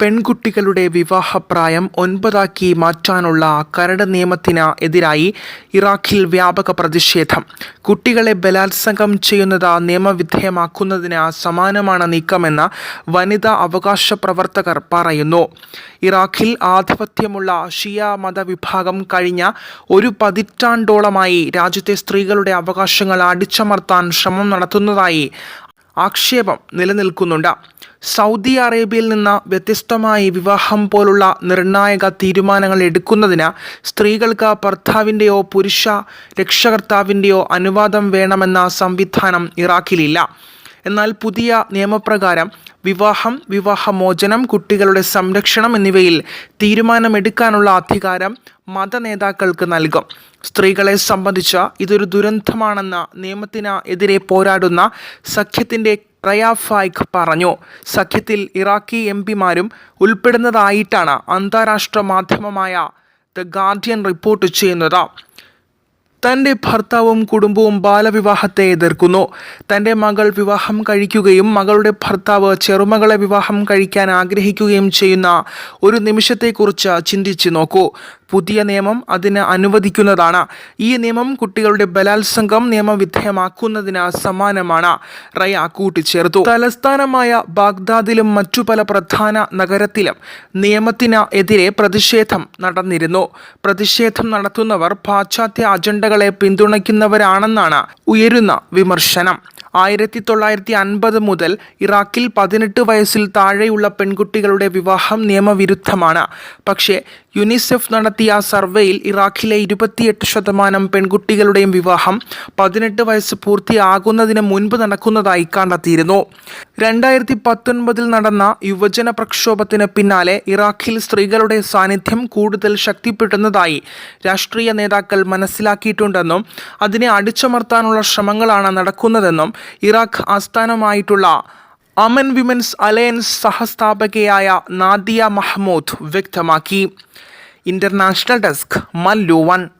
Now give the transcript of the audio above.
പെൺകുട്ടികളുടെ വിവാഹപ്രായം ഒൻപതാക്കി മാറ്റാനുള്ള കരട് നിയമത്തിന് എതിരായി ഇറാഖിൽ വ്യാപക പ്രതിഷേധം. കുട്ടികളെ ബലാത്സംഗം ചെയ്യുന്നത് നിയമവിധേയമാക്കുന്നതിന് സമാനമാണ് നീക്കമെന്ന് വനിതാ അവകാശ പ്രവർത്തകർ പറയുന്നു. ഇറാഖിൽ ആധിപത്യമുള്ള ഷിയ മതവിഭാഗം കഴിഞ്ഞ ഒരു പതിറ്റാണ്ടോളമായി രാജ്യത്തെ സ്ത്രീകളുടെ അവകാശങ്ങൾ അടിച്ചമർത്താൻ ശ്രമം നടത്തുന്നതായി ആക്ഷേപം നിലനിൽക്കുന്നുണ്ട്. സൗദി അറേബ്യയിൽ നിന്ന് വ്യത്യസ്തമായി വിവാഹം പോലുള്ള നിർണായക തീരുമാനങ്ങൾ എടുക്കുന്നതിന് സ്ത്രീകൾക്ക് ഭർത്താവിന്റെയോ പുരുഷ രക്ഷകർത്താവിന്റെയോ അനുവാദം വേണമെന്ന സംവിധാനം ഇറാഖിലില്ല. എന്നാൽ പുതിയ നിയമപ്രകാരം വിവാഹം വിവാഹമോചനം കുട്ടികളുടെ സംരക്ഷണം എന്നിവയിൽ തീരുമാനമെടുക്കാനുള്ള അധികാരം മത നേതാക്കൾക്ക് നൽകും. സ്ത്രീകളെ സംബന്ധിച്ച ഇതൊരു ദുരന്തമാണെന്ന നിയമത്തിന് എതിരെ പോരാടുന്ന സഖ്യത്തിന്റെ റയാഫായ്ഖ് പറഞ്ഞു. സഖ്യത്തിൽ ഇറാഖി എം പിമാരും ഉൾപ്പെടുന്നതായിട്ടാണ് അന്താരാഷ്ട്ര മാധ്യമമായ ദ ഗാർഡിയൻ റിപ്പോർട്ട് ചെയ്യുന്നത്. തന്റെ ഭർത്താവും കുടുംബവും ബാലവിവാഹത്തെ എതിർക്കുന്നു. തന്റെ മകൾ വിവാഹം കഴിക്കുകയും മകളുടെ ഭർത്താവ് ചെറുമകളെ വിവാഹം കഴിക്കാൻ ആഗ്രഹിക്കുകയും ചെയ്യുന്ന ഒരു നിമിഷത്തെക്കുറിച്ച് ചിന്തിച്ചു നോക്കൂ. പുതിയ നിയമം അതിന് അനുവദിക്കുന്നതാണ്. ഈ നിയമം കുട്ടികളുടെ ബലാത്സംഗം നിയമവിധേയമാക്കുന്നതിന് സമാനമാണ്. റയ കൂട്ടിച്ചേർത്തു. തലസ്ഥാനമായ ബാഗ്ദാദിലും മറ്റു പല പ്രധാന നഗരത്തിലും നിയമത്തിന് എതിരെ പ്രതിഷേധം നടന്നിരുന്നു. പ്രതിഷേധം നടത്തുന്നവർ പാശ്ചാത്യ അജണ്ടകളെ പിന്തുണയ്ക്കുന്നവരാണെന്നാണ് ഉയരുന്ന വിമർശനം. ആയിരത്തി തൊള്ളായിരത്തി അൻപത് മുതൽ ഇറാഖിൽ പതിനെട്ട് വയസ്സിൽ താഴെയുള്ള പെൺകുട്ടികളുടെ വിവാഹം നിയമവിരുദ്ധമാണ്. പക്ഷേ യുനിസെഫ് നടത്തിയ സർവേയിൽ ഇറാഖിലെ ഇരുപത്തിയെട്ട് ശതമാനം പെൺകുട്ടികളുടെയും വിവാഹം പതിനെട്ട് വയസ്സ് പൂർത്തിയാകുന്നതിന് മുൻപ് നടക്കുന്നതായി കണ്ടെത്തിയിരുന്നു. രണ്ടായിരത്തി പത്തൊൻപതിൽ നടന്ന യുവജന പ്രക്ഷോഭത്തിന് പിന്നാലെ ഇറാഖിൽ സ്ത്രീകളുടെ സാന്നിധ്യം കൂടുതൽ ശക്തിപ്പെടുന്നതായി രാഷ്ട്രീയ നേതാക്കൾ മനസ്സിലാക്കിയിട്ടുണ്ടെന്നും അതിനെ അടിച്ചമർത്താനുള്ള ശ്രമങ്ങളാണ് നടക്കുന്നതെന്നും ഇറാഖ് ആസ്ഥാനമായിട്ടുള്ള അമൻ വിമൻസ് അലയൻസ് സഹസ്ഥാപകയായ നാദിയ മഹ്മൂദ് വ്യക്തമാക്കി. International desk Mallu one.